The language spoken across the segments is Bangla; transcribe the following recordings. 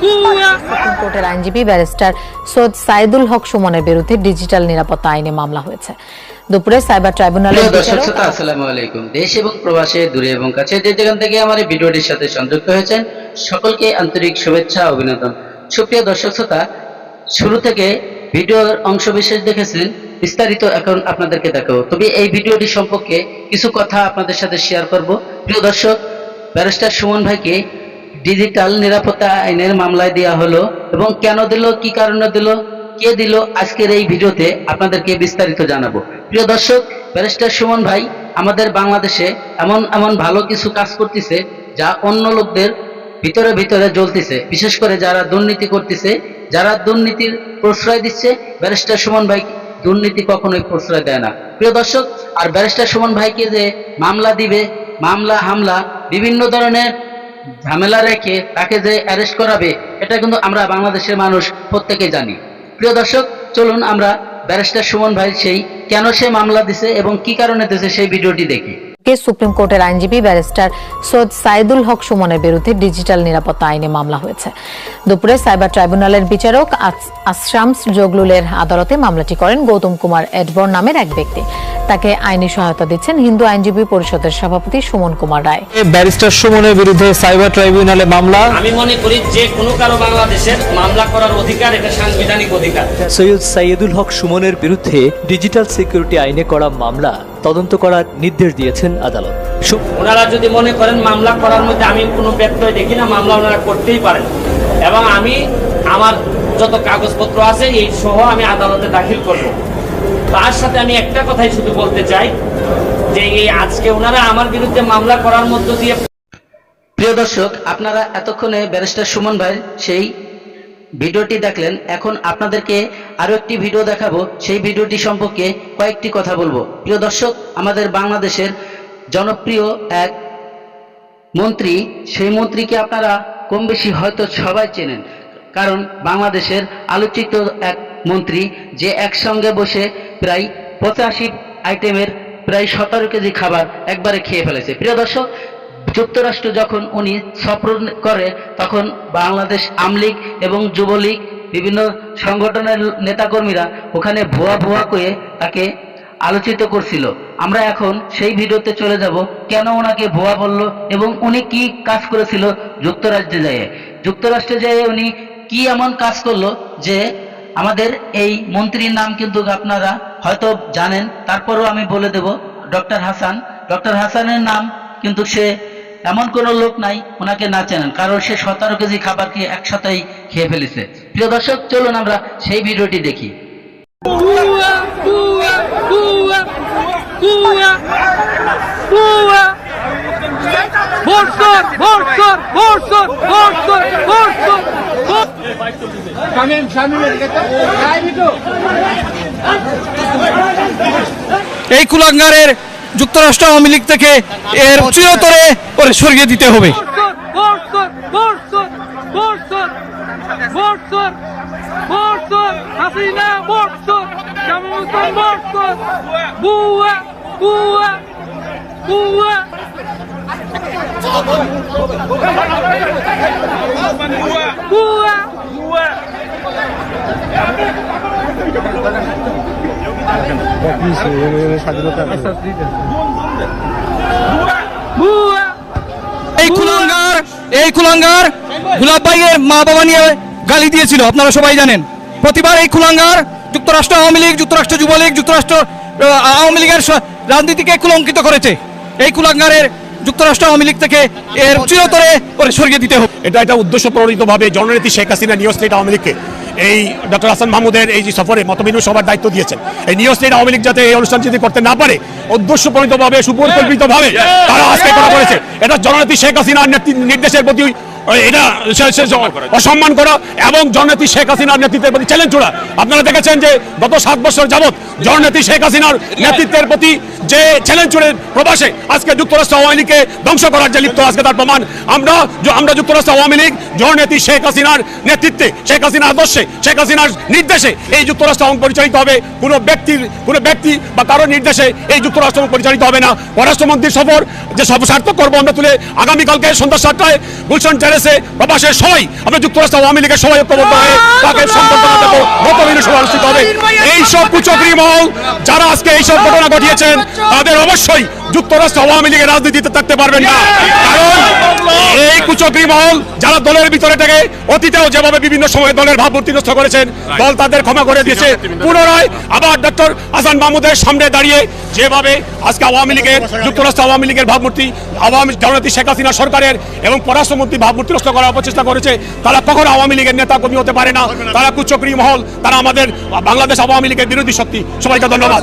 সুপ্রিম কোর্টের আইনজীবী ব্যারিস্টার সৈয়দ সাইদুল হক সুমনের বিরুদ্ধে ডিজিটাল নিরাপত্তা আইনে মামলা হয়েছে। দুপুরে সাইবার দর্শক শ্রোতা আসসালামু আলাইকুম। দেশ এবং প্রবাসে দূরে এবং কাছে যে যেখান থেকে আমার এই ভিডিওটির সাথে সংযুক্ত হয়েছেন সকলকে আন্তরিক শুভেচ্ছা অভিনন্দন। সুপ্রিয় দর্শক শ্রোতা শুরু থেকে ভিডিওর অংশ বিশেষ দেখেছিলেন বিস্তারিত এখন আপনাদেরকে দেখাবো। তবে এই ভিডিওটি সম্পর্কে কিছু কথা আপনাদের সাথে শেয়ার করব। প্রিয় দর্শক ব্যারিস্টার সুমন ভাইকে ডিজিটাল নিরাপত্তা আইনের মামলায় দেওয়া হলো এবং কেন দিল কি কারণে দিল কে দিল আজকের এই ভিডিওতে আপনাদেরকে বিস্তারিত জানাব প্রিয় দর্শক ব্যারিস্টার সুমন ভাই আমাদের বাংলাদেশে এমন এমন ভালো কিছু কাজ করতেছে যা অন্য লোকদের ভিতরে ভিতরে জ্বলতেছে। বিশেষ করে যারা দুর্নীতি করতেছে যারা দুর্নীতির প্রশ্রয় দিচ্ছে ব্যারিস্টার সুমন ভাই দুর্নীতি কখনোই প্রশ্রয় দেয় না প্রিয় দর্শক আর ব্যারিস্টার সুমন ভাইকে যে মামলা দিবে মামলা হামলা বিভিন্ন ধরনের ঝামেলা রেখে তাকে যে অ্যারেস্ট করাবে, এটা কিন্তু আমরা বাংলাদেশের মানুষ প্রত্যেকে জানি। প্রিয় দর্শক, চলুন আমরা ব্যারিস্টার সুমন ভাই সেই কেন সে মামলা দিছে এবং কি কারণে দিছে সেই ভিডিওটি দেখি। কে সুপ্রিম কোর্টের আইনজীবী ব্যারিস্টার সৈয়দ সাইদুল হক সুমনের বিরুদ্ধে ডিজিটাল নিরাপত্তা আইনে মামলা হয়েছে। দুপুরে সাইবার ট্রাইব্যুনালের বিচারক আশরামস জগলুলের আদালতে মামলাটি করেন গৌতম কুমার এডবর নামের এক ব্যক্তি। তাকে আইনি সহায়তা দিচ্ছেন হিন্দু আইনজীবী পরিষদের সভাপতি সুমন কুমার রায়। ব্যারিস্টার সুমনের বিরুদ্ধে সাইবার ট্রাইব্যুনালে মামলা? আমি মনে করি যে কোনো কারও বাংলাদেশের মামলা করার অধিকার এটা সাংবিধানিক অধিকার। সৈয়দ সাইয়েদুল হক সুমনের বিরুদ্ধে ডিজিটাল সিকিউরিটি আইনে করা মামলা। তদন্ত করার নির্দেশ দিয়েছেন আদালত। ওনারা যদি মনে করেন মামলা করার মধ্যে আমি কোনো ব্যত্যয় দেখি না মামলা ওনারা করতেই পারেন। এবং আমি আমার যত কাগজপত্র আছে এই সহ আমি আদালতে দাখিল করব। তার সাথে আমি একটা কথাই শুধু বলতে চাই যে এই আজকে ওনারা আমার বিরুদ্ধে মামলা করার মধ্য দিয়ে প্রিয় দর্শক আপনারা এতক্ষণে ব্যারিস্টার সুমন ভাই সেই ভিডিওটি দেখলেন, এখন আপনাদেরকে আরও একটি ভিডিও দেখাবো। সেই ভিডিওটি সম্পর্কে কয়েকটি কথা বলব। প্রিয় দর্শক, আমাদের বাংলাদেশের জনপ্রিয় এক মন্ত্রী, সেই মন্ত্রীকে আপনারা কম বেশি হয়তো সবাই চেনেন, কারণ বাংলাদেশের আলোচিত এক মন্ত্রী যে একসঙ্গে বসে প্রায় পঁচাশি আইটেমের প্রায় সতেরো কেজি খাবার একবারে খেয়ে ফেলেছে। প্রিয় দর্শক যুক্তরাষ্ট্র যখন উনি সফর করে, তখন বাংলাদেশ আমলিগ এবং যুবলীগ, বিভিন্ন সংগঠনের নেতাকর্মীরা ওখানে ভুয়া ভুয়া করে তাকে আলোচিত করছিল। আমরা এখন সেই ভিডিওতে চলে যাব, কেন ওনাকে ভুয়া বলল এবং উনি কি কাজ করেছিল যুক্তরাষ্ট্রে যেয়ে। যুক্তরাষ্ট্রে যেয়ে উনি কি এমন কাজ করল যে আমাদের এই মন্ত্রীর নাম কিন্তু আপনারা হয়তো জানেন, তারপরেও আমি বলে দেব, ডক্টর হাসান। ডক্টর হাসানের নাম কিন্তু সে এমন কোনো লোক নাই, ওনাকে না চেনেন, কারণ সে সতেরো কেজি খাবার খেয়ে একসাথেই খেয়ে ফেলেছে। প্রিয় দর্শক, চলুন আমরা সেই ভিডিওটি দেখি। এই কুলাঙ্গারের যুক্তরাষ্ট্র আওয়ামী লীগ থেকে এর চিরতরে করে সরিয়ে দিতে হবে buğa. এই কুলাঙ্গার এই কুলাঙ্গার গুলাব ভাইয়ের মা বাবা নিয়ে গালি দিয়েছিল, আপনারা সবাই জানেন। প্রতিবার এই কুলাঙ্গার যুক্তরাষ্ট্র আওয়ামী লীগ, যুক্তরাষ্ট্র যুবলীগ, যুক্তরাষ্ট্র আওয়ামী লীগের রাজনীতিকে কুলঙ্কিত করেছে। এই কুলাঙ্গারের যুক্তরাষ্ট্র আওয়ামী লীগ থেকে এর চিরতরে সরিয়ে দিতে হবে। এটা একটা উদ্দেশ্য প্রণোদিতভাবে জননেত্রী শেখ হাসিনা নিউ স্টেট আওয়ামী লীগকে। এই ডক্টর হাসান মাহমুদের এই যে সফরে মতবিনিময় সভার দায়িত্ব দিয়েছেন। এই নিউ স্টেট আওয়ামী লীগ যাতে এই অনুষ্ঠান যদি করতে না পারে উদ্দেশ্য প্রণীতভাবে সুপরিকল্পিতভাবে তারা আজকে করা করেছে এটা জননেত্রী শেখ হাসিনার নির্দেশের প্রতি এটা অসম্মান করা এবং জননেত্রী শেখ হাসিনার নেতৃত্বের প্রতি চ্যালেঞ্জ ছোড়া আপনারা দেখেছেন যে গত সাত বছর যাবৎ জননেত্রী শেখ হাসিনার নেতৃত্বের প্রতি যে চ্যালেঞ্জ ছুড়ে প্রবাসে আজকে যুক্তরাষ্ট্র আওয়ামী লীগকে ধ্বংস করার যে লিপ্ত আজকে তার প্রমাণ আমরা আমরা যুক্তরাষ্ট্র আওয়ামী লীগ জননেত্রী শেখ হাসিনার নেতৃত্বে শেখ হাসিনার আদর্শে শেখ হাসিনার নির্দেশে এই যুক্তরাষ্ট্র আওয়ামী পরিচালিত হবে। কোনো ব্যক্তির কোনো ব্যক্তি বা কারোর নির্দেশে এই যুক্তরাষ্ট্র পরিচালিত হবে না। পররাষ্ট্রমন্ত্রীর সফর যে সব সার্থক করব আমরা তুলে আগামীকালকে সন্ধ্যা সাতটায় গুলশান টেরেসে প্রবাসের সবাই। আমরা যুক্তরাষ্ট্র আওয়ামী লীগের সবাই ঐক্যবদ্ধ হয়ে তাকে সম্বর্ধনা দেবো মতবিনী সভা অনুষ্ঠিত হবে। এইসব কুচক্রী মহল যারা আজকে এইসব ঘটনা ঘটিয়েছেন তাদের অবশ্যই যুক্তরাষ্ট্র আওয়ামী লীগের রাজনীতিতে থাকতে পারবেন না। কারণ এই কুচক্রী মহল যারা দলের ভিতরে থেকে অতীতেও যেভাবে বিভিন্ন সময় দলের ভাবমূর্তি নষ্ট করেছেন দল তাদের ক্ষমা করে দিয়েছে। পুনরায় আবার ডক্টর হাসান মাহমুদের সামনে দাঁড়িয়ে যেভাবে আজকে আওয়ামী লীগের যুক্তরাষ্ট্র আওয়ামী লীগের ভাবমূর্তি আওয়ামী জননেত্রী শেখ হাসিনা সরকারের এবং পররাষ্ট্রমন্ত্রী ভাবমূর্তি নষ্ট করার অপচেষ্টা করেছে তারা কখনো আওয়ামী লীগের নেতা কর্মী হতে পারে না। তারা কুচক্রী মহল তারা আমাদের বাংলাদেশ আওয়ামী লীগের বিরোধী শক্তি। সবাইকে ধন্যবাদ।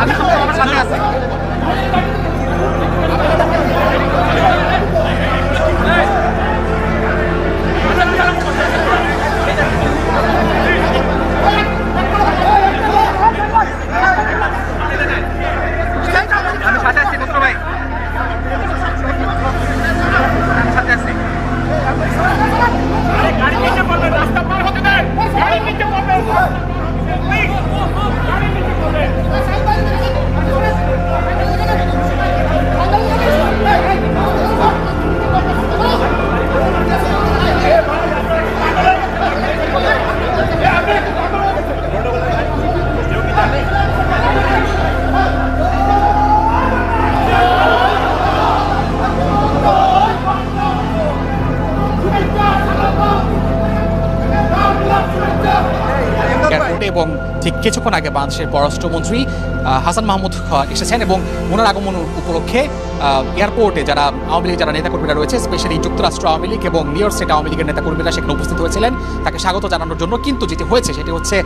আমি তো আমার সাথে এয়ারপোর্টে এবং ঠিক কিছুক্ষণ আগে বাংলাদেশের পররাষ্ট্রমন্ত্রী হাসান মাহমুদ এসেছেন এবং ওনার আগমন উপলক্ষে এয়ারপোর্টে যারা আওয়ামী লীগের যারা নেতাকর্মীরা রয়েছে, স্পেশালি যুক্তরাষ্ট্র আওয়ামী লীগ এবং নিউ ইয়র্ক স্টেট আওয়ামী লীগের নেতাকর্মীরা সেখানে উপস্থিত হয়েছিলেন। তাকে স্বাগত জানানোর জন্য কিন্তু যেটি হয়েছে সেটি হচ্ছে,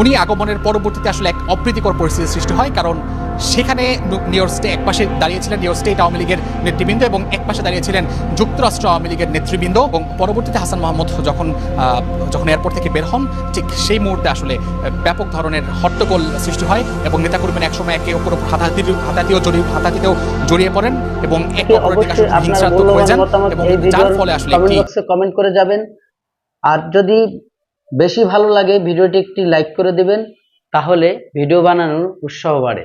উনি আগমনের পরবর্তীতে আসলে এক অপ্রীতিকর পরিস্থিতির সৃষ্টি হয়। কারণ সেখানে নু- নিউ ইয়র্ক স্টে একপাশে দাঁড়িয়েছিলেন নিউ স্টেট আওয়ামী লীগের নেতৃবৃন্দ এবং একপাশে দাঁড়িয়েছিলেন যুক্তরাষ্ট্র আওয়ামী লীগের নেতৃবৃন্দ এবং পরবর্তীতে হাসান মাহমুদ যখন যখন এয়ারপোর্ট থেকে বের হন ঠিক সেই মুহূর্তে আসলে ব্যাপক ধরনের হট্টগোল সৃষ্টি হয় এবং নেতাকর্মীরা একসময় একে অপর হাতাহাতি হাতাহাতিও জড়িয়ে হাতাহাতিতেও জড়িয়ে পড়েন এবং একে অপরের দিকে আসলে হিংসাত্মক হয়ে যান এবং যার ফলে আসলে কমেন্ট করে যাবেন। আর যদি বেশি ভালো লাগে ভিডিওটি একটি লাইক করে দেবেন তাহলে ভিডিও বানানোর উৎসাহ বাড়ে।